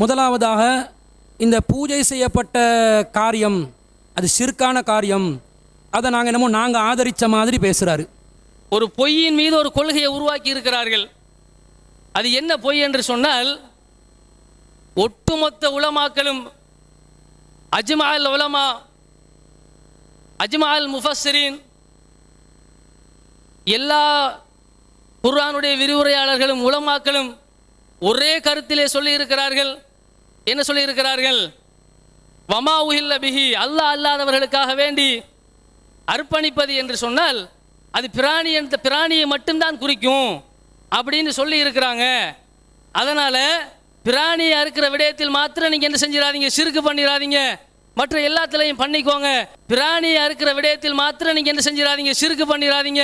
முதலாவதாக இந்த பூஜை செய்யப்பட்ட காரியம் அது சிறுக்கான காரியம். அதை நாங்கள் என்னமோ நாங்கள் ஆதரித்த மாதிரி பேசுகிறாரு ஒரு பொய்யின் மீது ஒரு கொள்கையை உருவாக்கி இருக்கிறார்கள். அது என்ன பொய் என்று சொன்னால் ஒட்டுமொத்த உலமாக்களும் அஜ்மால் உலமா அஜ்மால் முஃபஸ்ஸிரீன் எல்லா குர்ஆனுடைய விரிவுரையாளர்களும் உலமாக்களும் ஒரே கருத்திலே சொல்லி இருக்கிறார்கள் என்ன சொல்லியிருக்கிறார்கள்? வமா உஹில்ல பிஹி அல்லாஹ் அல்லாதவர்களுக்காக வேண்டி அர்ப்பணிப்பது என்று சொன்னால் அது பிராணி என்ற பிராணியை மட்டும்தான் குறிக்கும் அப்படின்னு சொல்லி இருக்கிறாங்க அதனால் பிராணியை அறுக்கிற விடயத்தில் மாத்திரம் நீங்கள் என்ன செஞ்சிடாதீங்க சிறுக்கு பண்ணிடாதீங்க. மற்ற எல்லாத்துலையும் பண்ணிக்கோங்க. பிராணியை அறுக்கிற விடயத்தில் மாத்திரம் நீங்கள் என்ன செஞ்சிடாதீங்க சிறுக்கு பண்ணிடாதீங்க.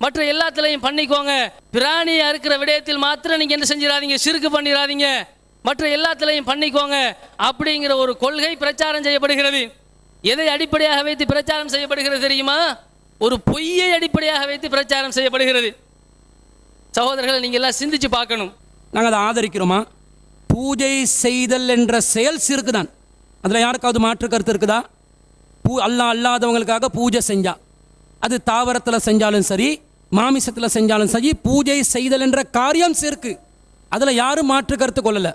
மற்ற எல்லாத்துலையும் பண்ணிக்கோங்க. பிராணியை அறுக்கிற விடயத்தில் மாத்திரம் நீங்கள் என்ன செஞ்சிடாதீங்க சிறுக்கு பண்ணிடாதீங்க. மற்ற எல்லாத்துலையும் பண்ணிக்கோங்க அப்படிங்கிற ஒரு கொள்கை பிரச்சாரம் செய்யப்படுகிறது. எதை அடிப்படையாக வைத்து பிரச்சாரம் செய்யப்படுகிறது தெரியுமா? ஒரு பொய்யை அடிப்படையாக வைத்து பிரச்சாரம் செய்யப்படுகிறது. சகோதரர்களை நீங்கள் எல்லாம் சிந்திச்சு பார்க்கணும். நாங்கள் அதை ஆதரிக்கிறோமா? பூஜை செய்தல் என்ற செயல் சிறுக்கு தான் அதில் யாருக்காவது மாற்று கருத்து இருக்குதா? பூ அல்லா அல்லாதவங்களுக்காக பூஜை செஞ்சா. அது தாவரத்தில் செஞ்சாலும் சரி மாமிசத்தில் செஞ்சாலும் சரி பூஜை செய்தல் என்ற காரியம் சிறுக்கு. அதில் யாரும் மாற்று கருத்து கொள்ளலை.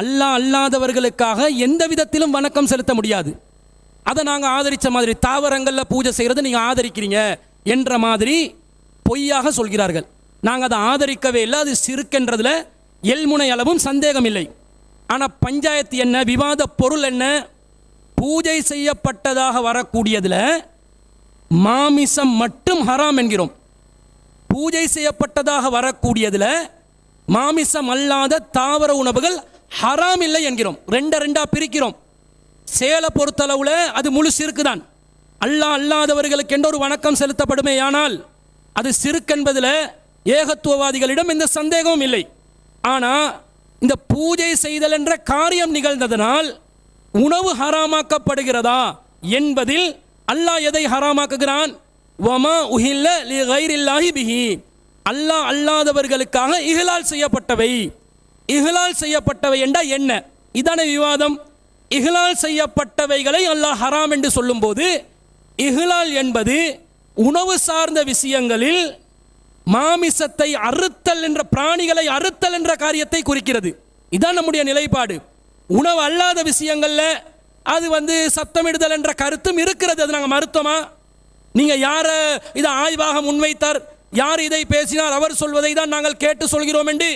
அல்லா அல்லாதவர்களுக்காக எந்த விதத்திலும் வணக்கம் செலுத்த முடியாது. அதை நாங்கள் ஆதரித்த மாதிரி தாவரங்களில் பூஜை செய்கிறது நீங்கள் ஆதரிக்கிறீங்க என்ற மாதிரி பொய்யாக சொல்கிறார்கள். நாங்கள் அதை ஆதரிக்கவே இல்லை அது சிறுக்கென்றதில் எல்முனை அளவும் சந்தேகம் இல்லை ஆனால் பஞ்சாயத்து என்ன விவாத பொருள் என்ன பூஜை செய்யப்பட்டதாக வரக்கூடியதில் மாமிசம் மட்டும் ஹராம் என்கிறோம். பூஜை செய்யப்பட்டதாக வரக்கூடியதில் மாமிசம் அல்லாத தாவர உணவுகள் ஹராம் இல்லை என்கிறோம். ரெண்டை ரெண்டா பிரிக்கிறோம். சேலை பொறுத்தளவில் அது முழு சிறுக்கு தான் அல்லாஹ் அல்லாதவர்களுக்கு என்ற ஒரு வணக்கம் செலுத்தப்படுமே ஆனால் அது சிறுக்கென்பதில் ஏகத்துவவாதிகளிடம் எந்த சந்தேகமும் இல்லை. ஆனால் இந்த பூஜை செய்தல் என்ற காரியம் நிகழ்ந்ததனால் உணவு ஹராமாக்கப்படுகிறதா என்பதில் அல்லாஹ் எதை ஹராமாக்குகிறான்? வமா உஹில்ல லி கைரில்லாஹி பிஹி. அல்லாஹ் அல்லாதவர்களுக்காக இகலால் செய்யப்பட்டவை. இஹ்லால் செய்யப்பட்டவை என்றால் என்ன? இதான விவாதம். இஹ்லால் செய்யப்பட்டவைகளை அல்லாஹ் ஹராம் என்று சொல்லும்போது இஹ்லால் என்பது உணவு சார்ந்த விஷயங்களில் மாமிசத்தை அறுத்தல் என்ற பிராணிகளை அறுத்தல் என்ற காரியத்தை குறிக்கிறது. இதான் நம்முடைய நிலைப்பாடு. உணவு அல்லாத விஷயங்களில் அது வந்து சத்தமிடுதல் என்ற கருத்தும் இருக்கிறது. அது நாங்கள் மருத்துவமா நீங்கள் யாரை இதை ஆய்வாக முன்வைத்தார்? யார் இதை பேசினார்? அவர் சொல்வதை தான் நாங்கள் கேட்டு சொல்கிறோம் என்று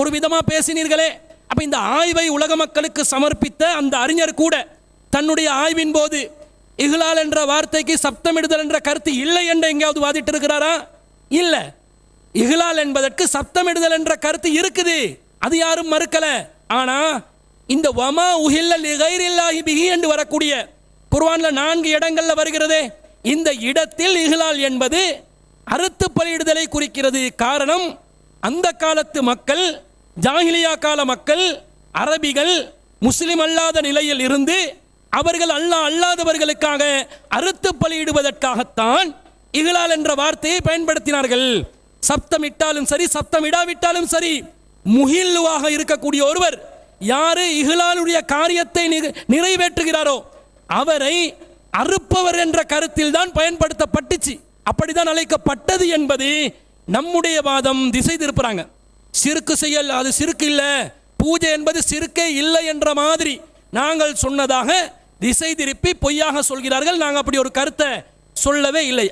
ஒரு விதமாக பேசினீர்களே. அப்போ இந்த ஆய்வை உலக மக்களுக்கு சமர்ப்பித்த அந்த அறிஞர் கூட தன்னுடைய ஆய்வின் போது இஹ்லால் என்ற வார்த்தைக்கு சப்தமிடுதல் என்ற கருத்து இல்லை என்று எங்கேயாவது வாதிட்டு இருக்கிறாரா இல்லை. இஹ்லால் என்பதற்கு சப்தமிடுதல் என்ற கருத்து இருக்குது. அது யாரும் மறுக்கல. ஆனா இந்த வமா உஹில்ல லிகைரில்லாஹி பிஹி என்று வரக்கூடிய குர்ஆன்ல நான்கு இடங்கள்ல வருகிறதே. இந்த இடத்தில் இஹ்லால் என்பது அறுத்து பலியிடுதலை குறிக்கிறது. காரணம் அந்த காலத்து மக்கள் ஜாஹிலியா கால மக்கள் அரபிகள் முஸ்லிம் அல்லாத நிலையில் இருந்து அவர்கள் அல்லாஹ் அல்லாதவர்களுக்காக அறுத்து பலியிடுவதற்காகத்தான் இகலால் என்ற வார்த்தையை பயன்படுத்தினார்கள். சப்தம் இட்டாலும் சரி சப்தம் இடாவிட்டாலும் சரி முகில்லுவாக இருக்கக்கூடிய ஒருவர் யாரு இகலாலுடைய காரியத்தை நிறைவேற்றுகிறாரோ அவரை அறுப்பவர் என்ற கருத்தில் தான் பயன்படுத்தப்பட்டுச்சு. அப்படிதான் அழைக்கப்பட்டது என்பது நம்முடைய வாதம் திசை திருப்புறாங்க. சிறுக்கு செயல் அது சிறுக்கு இல்லை. பூஜை என்பது சிறுக்கே இல்லை என்ற மாதிரி நாங்கள் சொன்னதாக திசை திருப்பி பொய்யாக சொல்கிறார்கள். நாங்கள் அப்படி ஒரு கருத்தை சொல்லவே இல்லை.